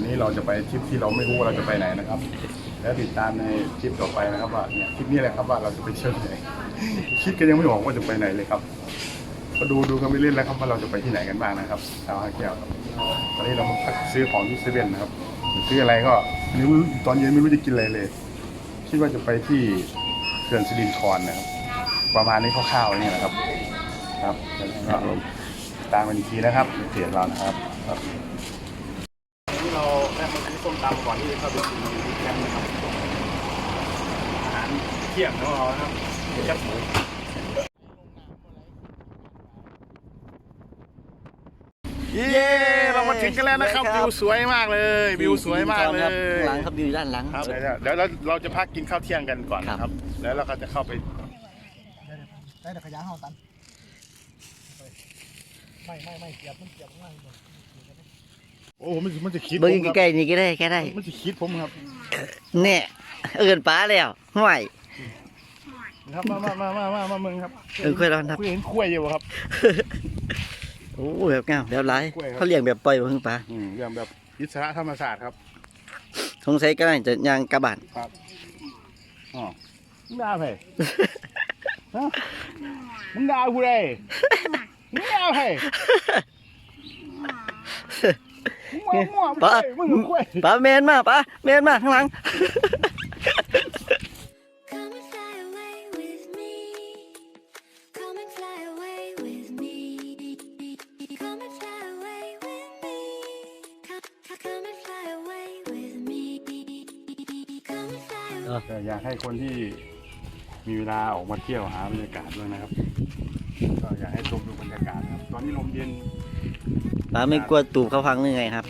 วันนี้เราจะไปทริปที่เราไม่รู้ว่าเราจะไปไหนนะครับ แล้วติดตามในคลิปต่อไปนะครับว่าเนี่ยคลิปนี้แหละครับว่าเราจะไปเที่ยวไหน คิดกันยังไม่ออกว่าจะไปไหนเลยครับ ก็ดูดูกันไปเรื่อยแล้วครับว่าเราจะไปที่ไหนกันบ้างนะครับชาวฮาแก้วครับตอนนี้เรามาพักซื้อของที่เซเว่นนะครับซื้ออะไรก็ไม่รู้ตอนเย็นไม่รู้จะกินอะไรเลย คิดว่าจะไปที่เขื่อนสิรินทรนะครับ ประมาณนี้คร่าวๆนี่แหละครับ ครับแล้วก็ตามกันอีกทีนะครับในเพจเรานะครับครับ เราแวะมาซื้อส้มตำก่อนที่จะเข้าไปกินที่แคมป์นะครับอาหารเที่ยงของเรานะครับแคบหมูเย้เรามาถึงกันแล้วนะครับครับวิวสวยมากเลยวิวสวยมากเลยข้างหลังครับวิวด้านหลังครับเดี๋ยวเดี๋ยวเราเราจะพักกินข้าวเที่ยงกันก่อนนะครับ แล้วเราก็จะเข้าไปได้แต่ขยะห้าตันไม่ไม่ไม่เกียบมันเกียบมากเลย โอ้มันมันจะคิดเบิ้งผมครับใกล้ๆนี่ก็ได้แค่ได้ มันจะคิดผมครับเนี่ยเอินป้าแล้วห่วยครับมามามามามามาเมืองครับเอินค่อยร้อนครับคุยเห็นคุยอยู่ครับโอ้แบบงามแบบไรกล้วยครับเขาเลี้ยงแบบปล่อยเพิ่งป้าอืมเรื่องแบบอิสระธรรมศาสตร์ครับสงสัยก็น่าจะยางกระบาดอ๋อมึงด่าไผฮะมึงด่ากูได้มึงด่าไผ มึงมั่วๆมึงป้าคุยมึงคุยป้าเมนมาป้าเมนมาข้างหลัง Come and fly away with me. Come and fly away with me. Come and fly away with me. Come, come, come and fly away with me. Come and fly away. แต่อยากให้คนที่มีเวลาออกมาเที่ยวหาบรรยากาศด้วยนะครับ ก็อยากให้ชมดูบรรยากาศนะครับ ตอนนี้ลมเย็น ป้าไม่กลัวตูบเขาพังหรือไงครับ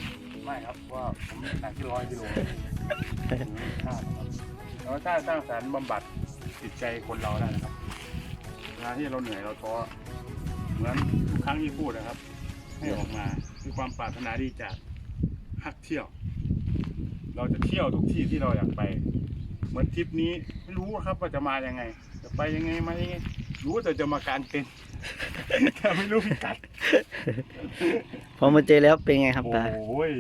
ไม่ครับว่าผมหนักที่ร้อยกิโลข้ามครับแล้วถ้าสร้างสรรค์บำบัดจิตใจคนเราได้นะครับเวลาที่เราเหนื่อยเราท้อเหมือนทุกครั้งที่พูดนะครับ ให้ออกมาคือความปรารถนาดีจากฮักเที่ยว เราจะเที่ยวทุกที่ที่เราอยากไป เหมือนทริปนี้ไม่รู้ครับว่าจะมายังไง จะไปยังไงมายังไงรู้แต่จะมากางเต็นแต่ไม่รู้พิกัด พอมาเจอแล้วเป็นไงครับป้าโอ้ย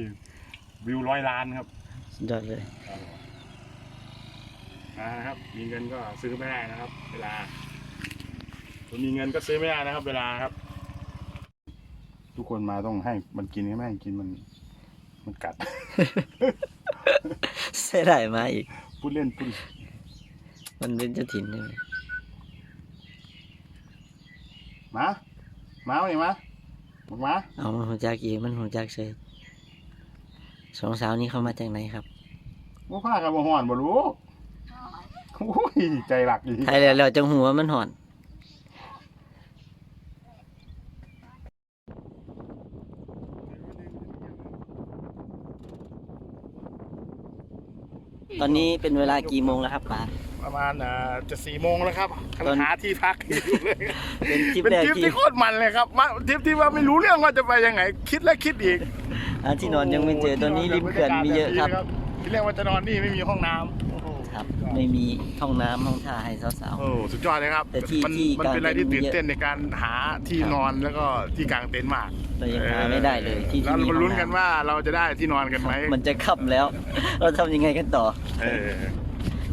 วิวร้อยล้านครับสุดยอดเลยนะครับ มีเงินก็ซื้อไม่ได้นะครับ เวลาคนมีเงินก็ซื้อไม่ได้นะครับ เวลาครับ ทุกคนมาต้องให้มันกินให้ไม่ให้กินมันมันกัดเสียดายมาอีกพูดเล่นพูดมันเป็นเจ้าถิ่นนี่มา มาเอาเนี่ยมา บอกมาเอามันหัวจักอีกมันหัวจักเฉยสองสาวนี้เข้ามาจากไหนครับบ่พากันบ่ฮ้อนบ่รู้โอ้ยใจหลักอยู่ที่ไทยแล้วแล้วจังหัวมันหอน ตอนนี้เป็นเวลากี่โมงแล้วครับป้า ประมาณอ่าจะสี่โมงแล้วครับตอนหาที่พักอยู่เลยเป็นทริปเป็นแรกทริปที่ที่โคตรมันเลยครับมาทริปที่ว่าไม่รู้เรื่องว่าจะไปยังไง คิดและคิดอีกอ่าที่นอนยังไม่เจอตอนนี้ริมเขื่อนมีเยอะครับ ที่เรียกว่าจะนอนนี่ไม่มีห้องน้ำโอ้โหครับ ไม่มีห้องน้ำห้องท่าให้สาวโอ้สุดยอดเลยครับแต่ที่มันที่มันเป็นอะไรที่กางเต็นท์ตื่นเต้นในการหาที่ครับนอนแล้วก็ที่กางเต็นท์มากเรายังหาไม่ได้เลยที่ที่แล้วมีเราห้องน้ำลุ้นกันว่าเราจะได้ที่นอนกันไหมๆมันจะขับแล้ว เราทำยังไงกันต่อ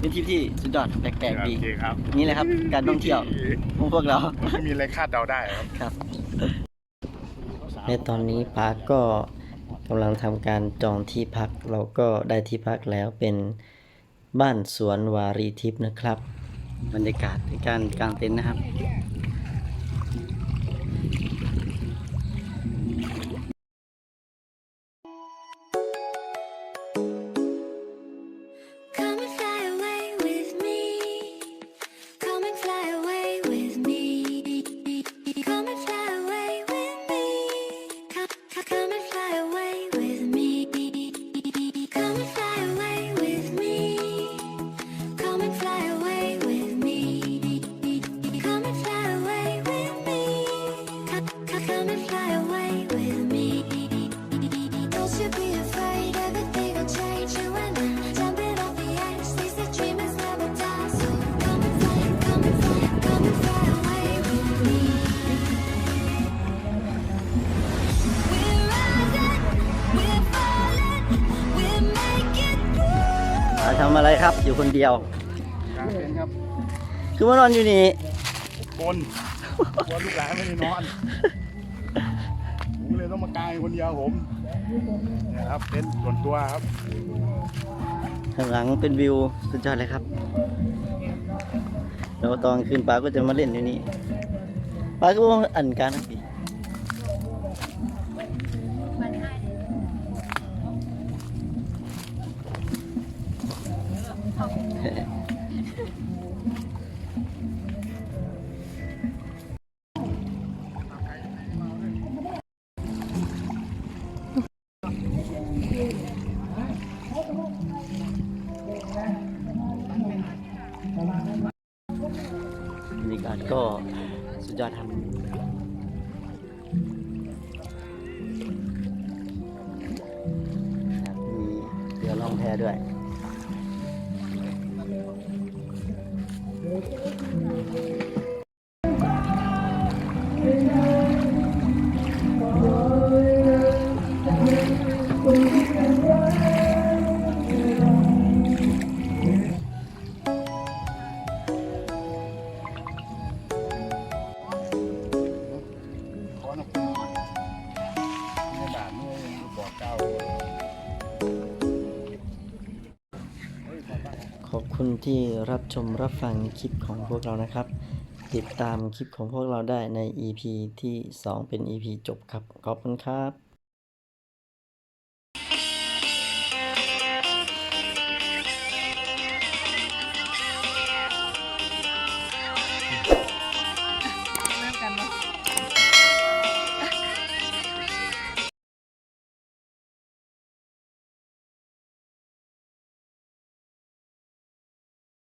เออเป็นทริปที่สุดยอดแปลกๆดีโอเคครับ นี่แหละครับ การท่องเที่ยวของพวกเราไม่มีอะไรคาดเดาได้ครับครับและตอนนี้ปาร์คก็กำลังทำการจองที่พัก เราก็ได้ที่พักแล้วเป็นบ้านสวนวารีทิพย์นะครับ บรรยากาศในการกางเต็นท์นะครับ ครับ อยู่คนเดียว กลางเต็นท์ครับคือว่านอนอยู่นี่บนกลัวลูกหลานไม่ได้นอนผมเลยต้องมากางคนเดียวผมเนี่ยครับเต็นท์ส่วนตัวครับข้างหลังเป็นวิวสุดยอดเลยครับแล้วตอนคืนป้าก็จะมาเล่นอยู่นี่ป้าก็ว่าอันการทั้งปี บรรยากาศก็สุดยอดครับครับมีเรือล่องแพด้วย Thank you. ที่รับชมรับฟังคลิปของพวกเรานะครับ ติดตามคลิปของพวกเราได้ใน EP ที่ 2 เป็น EP จบครับ ขอบคุณครับ